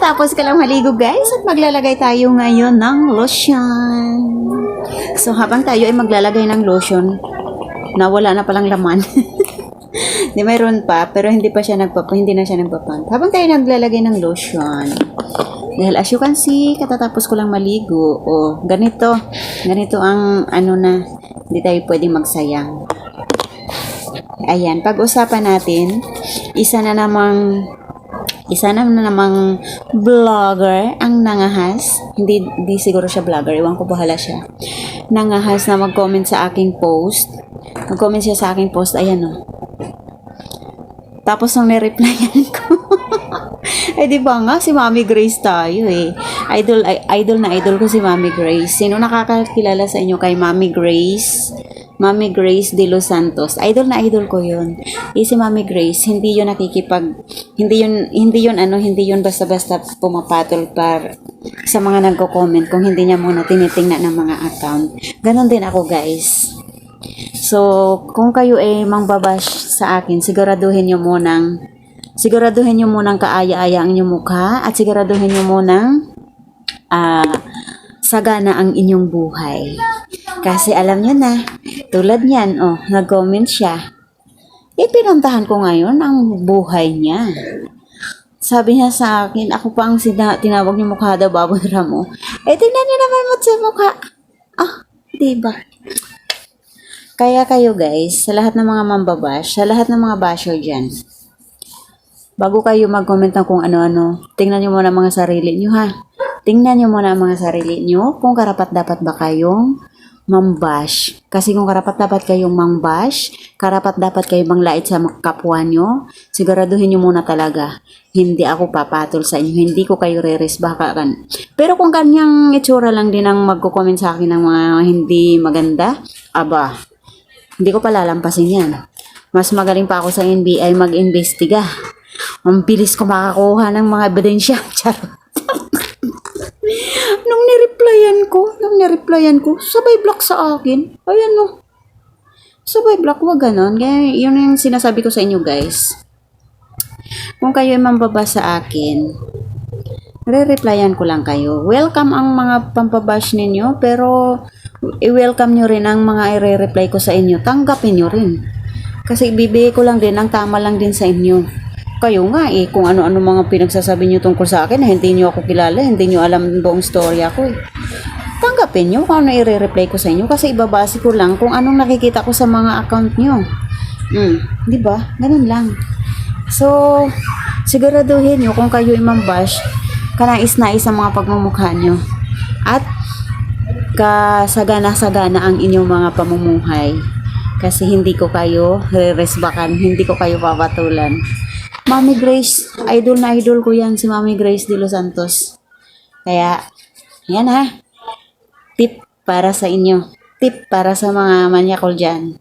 Katatapos ka lang maligo guys at maglalagay tayo ngayon ng lotion. So habang tayo ay maglalagay ng lotion, nawala na palang laman. Di mayroon pa, pero hindi pa siya nagpapa, hindi na siya nagpapant. Habang tayo naglalagay ng lotion, dahil as you can see, katatapos ko lang maligo, o ganito, ganito ang ano na, hindi tayo pwedeng magsayang. Ayan, pag-usapan natin, isa na namang isa na namang vlogger ang nangahas. Hindi, hindi siguro siya vlogger. Iwan ko bahala siya. Nangahas na mag-comment sa aking post. Mag-comment siya sa aking post. Ayan o. Tapos nung nireplyan ko. eh di ba nga si Mami Grace tayo eh. Idol ay- idol na idol ko si Mami Grace. Sino nakakakilala sa inyo kay Mami Grace? Mami Grace de Los Santos. Idol na idol ko 'yun. Eh si Mami Grace, hindi 'yun nakikipag hindi 'yun hindi 'yun ano, hindi 'yun basta-basta pumapatol par sa mga nagko-comment kung hindi niya muna tinitingnan ng mga account. Ganon din ako, guys. So, kung kayo ay mangbabash sa akin, siguraduhin nyo munang siguraduhin nyo munang kaaya-aya ang inyong mukha at siguraduhin nyo munang ah, sagana ang inyong buhay. Kasi alam nyo na, tulad niyan, oh, nag-comment siya. Eh, pinuntahan ko ngayon ang buhay niya. Sabi niya sa akin, ako pa ang sina- tinawag niyo mukha daw, baboy ramo. Eh, tingnan niyo naman mo sa mukha. Ah, diba? Kaya kayo guys, sa lahat ng mga mambabash, sa lahat ng mga basher dyan, bago kayo mag-comment ng kung ano-ano, tingnan nyo muna mga sarili nyo ha. Tingnan nyo muna ang mga sarili nyo kung karapat dapat ba kayong mambash. Kasi kung karapat dapat kayong mambash, karapat dapat kayong manglait sa kapwa nyo, siguraduhin nyo muna talaga. Hindi ako papatol sa inyo, hindi ko kayo re-resbakakan. Pero kung kanyang itsura lang din ang magko-comment sa akin ng mga hindi maganda, aba, hindi ko palalampasin yan. Mas magaling pa ako sa NBI mag-imbestiga. Ang bilis ko makakuha ng mga ebidensya. Charot. Nireplyan ko, nung nireplyan ko, sabay block sa akin. Ayan no. Sabay block, wag ganon. Kaya yun yung sinasabi ko sa inyo guys. Kung kayo ay mambaba sa akin, re-replyan ko lang kayo. Welcome ang mga pampabash ninyo, pero i-welcome nyo rin ang mga i-reply ko sa inyo. Tanggapin nyo rin. Kasi ibibigay ko lang din, ang tama lang din sa inyo. Kayo nga eh, kung ano-ano mga pinagsasabi nyo tungkol sa akin, hindi nyo ako kilala, hindi nyo alam buong story ako eh. Tanggapin nyo kung ano i-reply ko sa inyo kasi ibabase ko lang kung anong nakikita ko sa mga account nyo. Hmm, di ba? Ganun lang. So, siguraduhin nyo kung kayo imambash, kanais-nais ang mga pagmumukha nyo. At kasagana-sagana ang inyong mga pamumuhay. Kasi hindi ko kayo re-resbakan, hindi ko kayo papatulan. Mami Grace, idol na idol ko yan si Mami Grace de Los Santos. Kaya, yan ha. Tip para sa inyo. Tip para sa mga manyakol dyan.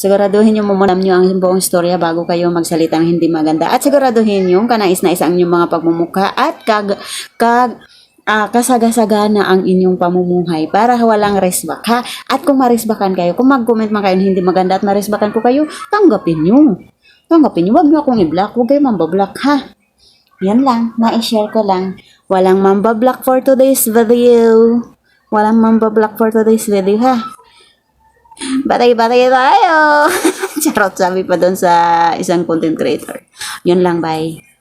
Siguraduhin nyo muna nyo ang buong istorya bago kayo magsalita ng hindi maganda. At siguraduhin nyo kanais-nais ang inyong mga pagmumukha at kag, kag, ah, kasagasagana ang inyong pamumuhay para walang resbak ha. At kung maresbakan kayo, kung mag-comment man kayo hindi maganda at maresbakan ko kayo, tanggapin nyo. Tanggapin nyo, wag nyo akong i-block, huwag kayo mambablock ha. Yan lang, na-share ko lang. Walang mambablock for today's video. Walang mambablock for today's video ha. Batay-batay tayo! Charot sabi pa doon sa isang content creator. Yun lang, bye.